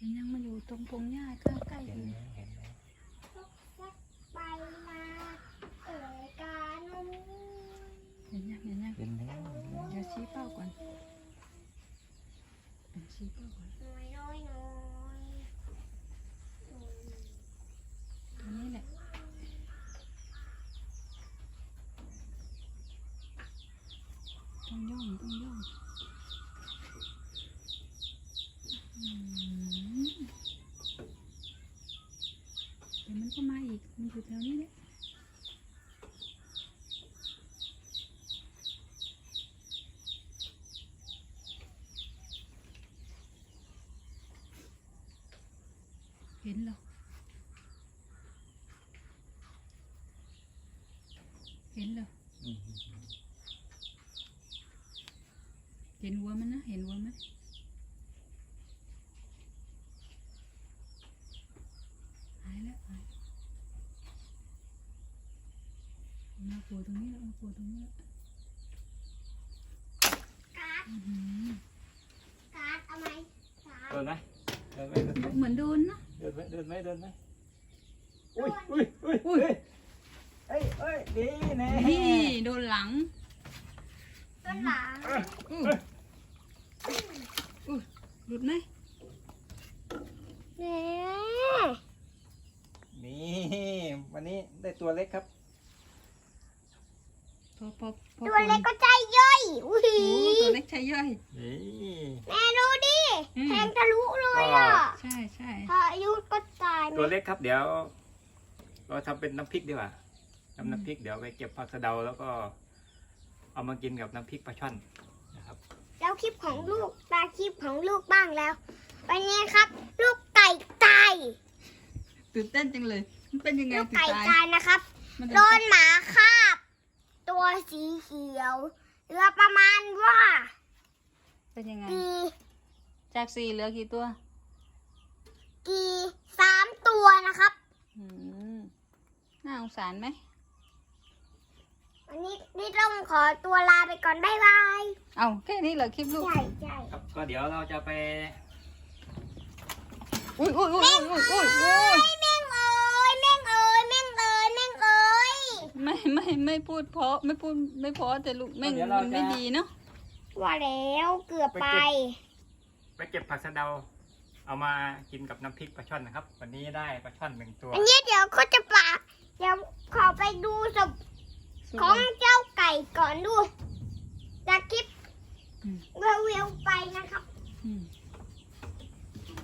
มันยังมาอยู่ตรงพงหญ้าใกล้ใกล้เห็นๆไหมเห็นไหมไปมาเอ๋ยการนุ่มเห็นยังเห็นยังเห็นไหมเดี๋ยวชี้เป้าก่อนอะชี้เป้าก่อนน้อยน้อยน้อย ตรงนี้แหละต้องย่องต้องย่องอืมเดี๋ยวมันก็มาอีก มันอยู่แถ วนี้แหละเห็นเหรอเห็นเหรออืมเห็นหัวมันนะ เห็นหัวมันหายแล้วหาย มาโผล่ตรงนี้แล้วมาโผล่ตรงนี้แล้วการ์ดอื้อหือการ์ดเอาไหมการ์เดิดนไหมเดินไหมเดินไหมเหมือนโดนนะเดินไหมเดินไหมเดินไหมอุ้ยอุ้ยอุ้ยอุ้ยเอ้ยเอ้ยดีแน่นี่โดนหลังต้นหลังอู้อู้หลุดไหมเนี่ยนี่วันนี้ได้ตัวเล็กครับ พอพอพอตัวเล็กก็ใจย่อยอุ้ยโอ้ตัวเล็กใช้ย่อย นี่ แม่ดูดิอืม แทงทะลุเลยอะใช่ใช่พายุก็ตายไหมตัวเล็กครับเดี๋ยว เราทำเป็นน้ำพริกดีกว่าทำน้ำพริกเดี๋ยวไปเก็บผักสะเดาแล้วก็เอามากินกับน้ำพริกปลาช่อนนะครับ แล้วคลิปของลูกตาคลิปของลูกบ้างแล้ววันนี้ครับ ลูกไก่ตายตื่นเต้นจังเลย มันเป็นยังไงลูกถึงไก่ตายตายนะครับมันโดนหมาคาบ ตัวสีเขียวเรือประมาณว่าเป็นยังไง กี่จากสี่เหลือกี่ตัว กี่สามตัวนะครับ อืมน่าสงสารไหม วันนี้นี่ต้องขอตัวลาไปก่อนบ๊ายบายเอาแค่นี้เหรอคลิปลูก ใช่ใช่ครับก็เดี๋ยวเราจะไป อุ้ยอุ้ยอุ้ยอุ้ยอุ้ยอุ้ยแไม่ไม่ไม่พูดเพราะไม่พูดไม่เพราะแต่ลูกแม่งมันไม่ดีเนาะว่าแล้วเกือบไป ไปเก็บผักสะเดา เอามากินกับน้ำพริกปลาช่อนนะครับ วันนี้ได้ปลาช่อนหนึ่งตัว อันนี้เดี๋ยวเขาจะปะเดี๋ยวขอไปดูศพของเจ้าไก่ก่อนดูจากคลิปอืม เวลๆไปนะครับ อืม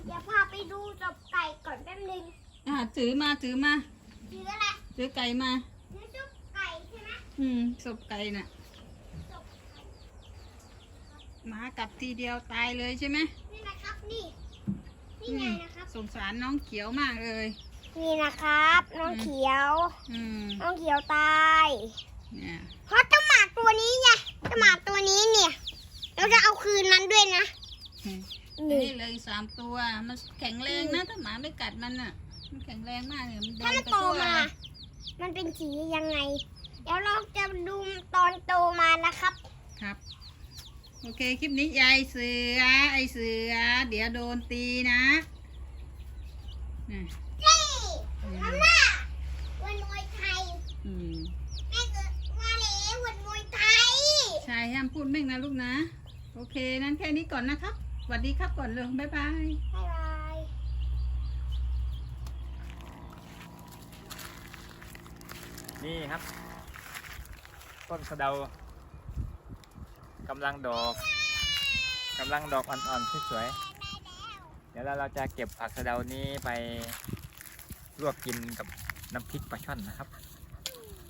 เดี๋ยวพาไปดูศพไก่ก่อนแป๊บนึงอ่าถือมาถือมาชื่ออะไร ถือไก่มา ชื่อศพไก่ใช่ไหม อืมศพไก่น่ะหมากัดทีเดียวตายเลยใช่ไหมนี่นะครับนี่ นี่ไงนะครับ สงสารน้องเขียวมากเลย นี่นะครับ น้องเขียว อืมน้องเขียวตายเนี่ยเพราะเจ้าหมาตัวนี้ไงเจ้าหมาตัวนี้เนี่ย เราจะเอาคืนนั้นด้วยนะอืมนี่นี่เลยสามตัว มันแข็งแรงนะถ้าหมาไม่กัดมันอะ มันแข็งแรงมากเลยมันเดิถ้านมันไปโตทั่วมามันเป็นสียังไง เดี๋ยวเราจะดูตอนโตมานะครับ ครับ โอเค คลิปนี้ยายเสือ ไอเสือ เดี๋ยวโดนตีนะนี่นี่น้ำหน้าวันมวยไทยอืมแม่เกิดมาแล้ววันมวยไทยชายห้ามพูดเม่งนะลูกนะ โอเค นั้นแค่นี้ก่อนนะครับสวัสดีครับก่อนเลยบ๊ายบาย บ๊ายบายนี่ครับ ต้นสะเดากำลังดอกกำลังดอกอ่อนๆสวยๆเดี๋ยวเราเราจะเก็บผักสะเดานี้ไปลวกกินกับน้ำพริกปลาช่อนนะครับ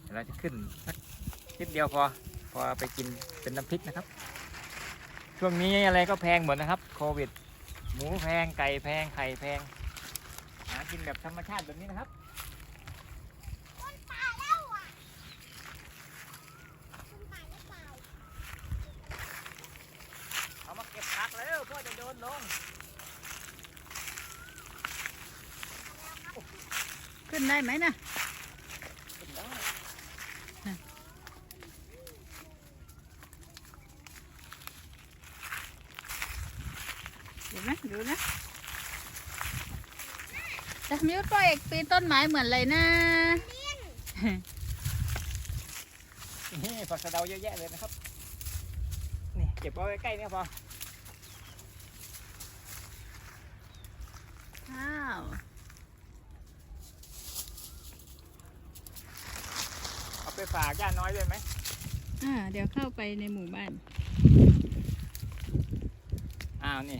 เดี๋ยวเราจะขึ้นสักนิดเดียวพอพอไปกินเป็นน้ำพริกนะครับ ช่วงนี้อะไรก็แพงหมดนะครับ โควิด หมูแพงไก่แพงไข่แพง หากินแบบธรรมชาติแบบนี้นะครับ คนตายแล้วอะคนตายหรือเปล่า เอามาเก็บผักแล้วพ่อจะโดนลง ขึ้นได้ไหมนะเดี๋ยวนะดูนะแต่มิวตัวเอกปีนต้นไม้เหมือนอะไรนะนี่ผักสะเดาเยอะแยะเลยนะครับ นี่เก็บไว้ใกล้ๆเนี่ยพอ อ้าว เอาไปฝากย่าน้อยด้วยไหมอ่า เดี๋ยวเข้าไปในหมู่บ้าน อ้าวนี่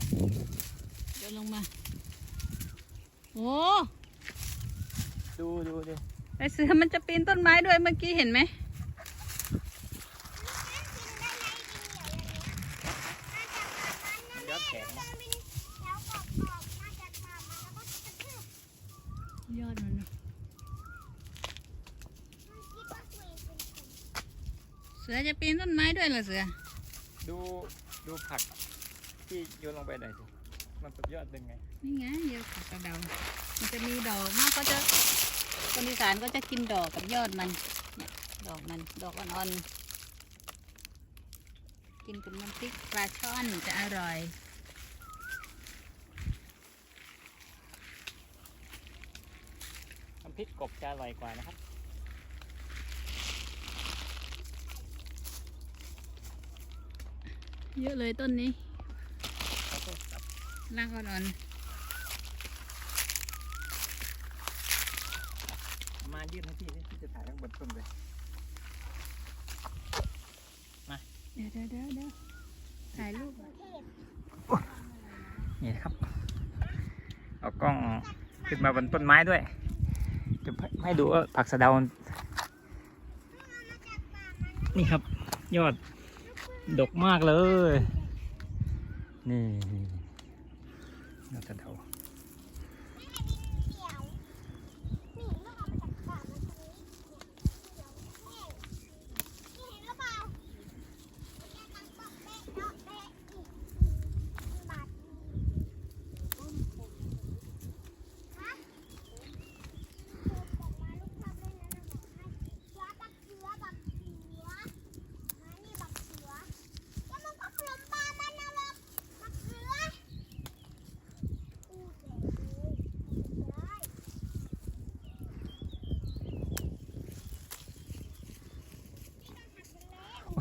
เดี๋ยวลงมา โอ้ดูดูดูไอเสือมันจะปีนต้นไม้ด้วยเมื่อกี้เห็นไหม มันย้อนแสงนะ ยอดมันนะเสือจะปีนต้นไม้ด้วยเหรอเสือ ดูดูผักที่โยนลงไปหน่อยสิมันสุดยอดเป็นไง นี่ไงเยอะผักกระเดา มันจะมีดอกมากก็จะคนอีสานก็จะกินดอกกับยอดมันเนี่ยดอกมันดอกอ่อนๆ กินกับน้ำพริกปลาช่อนจะอร่อยำพริกกบจะอร่อยกว่านะครับ เยอะเลยต้นนี้แล้วก็จับรากอ่อนมายื่นให้พี่นี่พี่จะถ่ายข้างบนต้นเลยๆเดี๋ยวเดี๋ยวเดี๋ยวเดี๋ยวถ่ายรูปนี่นะครับ เอากล้องขึ้นมาบนต้นไม้ด้วย จะให้ดูว่าผักสะเดา นี่ครับ ยอด ดกมากเลย นี่ยอดสะเดา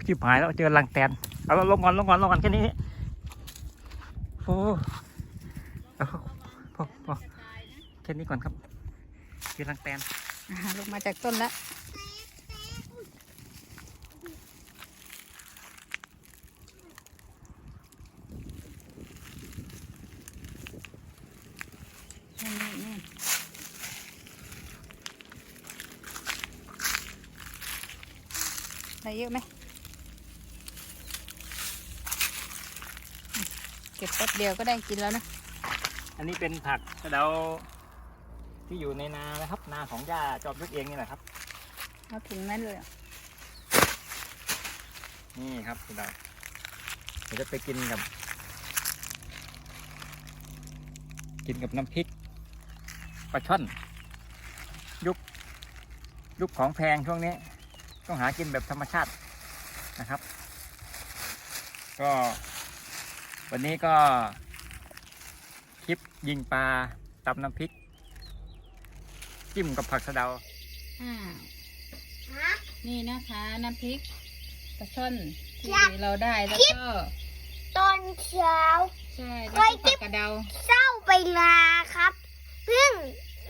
ชิบหายแล้วเจอรังแตนเอาลงก่อนลงก่อนลงก่อนแค่นี้โอ้เอาพอพอแค่นี้ก่อนครับเจอรังแตนลงมาจากต้นแล้วนี่นี่นี่ได้เยอะไหมอืม เก็บแป๊บเดียวก็ได้กินแล้วนะ อันนี้เป็นผักสะเดาที่อยู่ในนานะครับ นาของย่าจอมยุกเองนี่แหละครับ เอาถุงนั้นเลยเหรอนี่ครับสะเดาเดี๋ยวจะไปกินกับ กินกับน้ำพริกปลาช่อน ยุคยุคของแพงช่วงนี้ ต้องหากินแบบธรรมชาตินะครับ ก็ วันนี้ก็ คลิปยิงปลาตำน้ำพริก จิ้มกับผักสะเดาอ้าวฮะนี่นะคะน้ำพริกปลาช่อนที่อยากเราได้แล้วก็ ตอนเช้า ใช่เคแล้วยก็กิผันกกระเดาเศร้าไปลาครับ เพิ่ง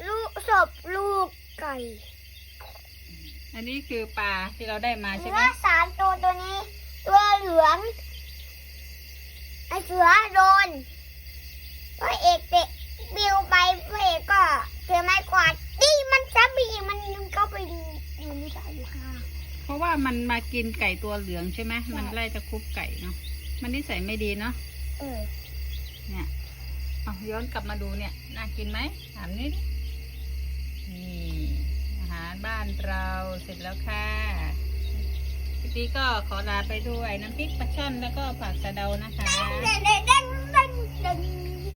ลูกศพลูกไก่ อันนี้คือปลาที่เราได้มาใช่ไหมเนื้อสามตัวตัวนี้ ตัวเหลือง ไอเสือโดนพระเอกเตะบิวไปพระเอกก็เจอไม้กวาดตีมันจะบีมันก็ไปอยู่ในสายอยู่ค่ะเพราะว่ามันมากินไก่ตัวเหลืองใช่ไหมมันไล่ตะครุบไก่เนาะมันนิสัยไม่ดีเนาะเออ เนี่ยเอาย้อนกลับมาดูเนี่ยน่ากินไหมถามนิดนี่อาหารบ้านเราเสร็จแล้วค่ะ นี้ก็ขอลาไปด้วยน้ำพริกปลาช่อนแล้วก็ผักสะเดานะคะ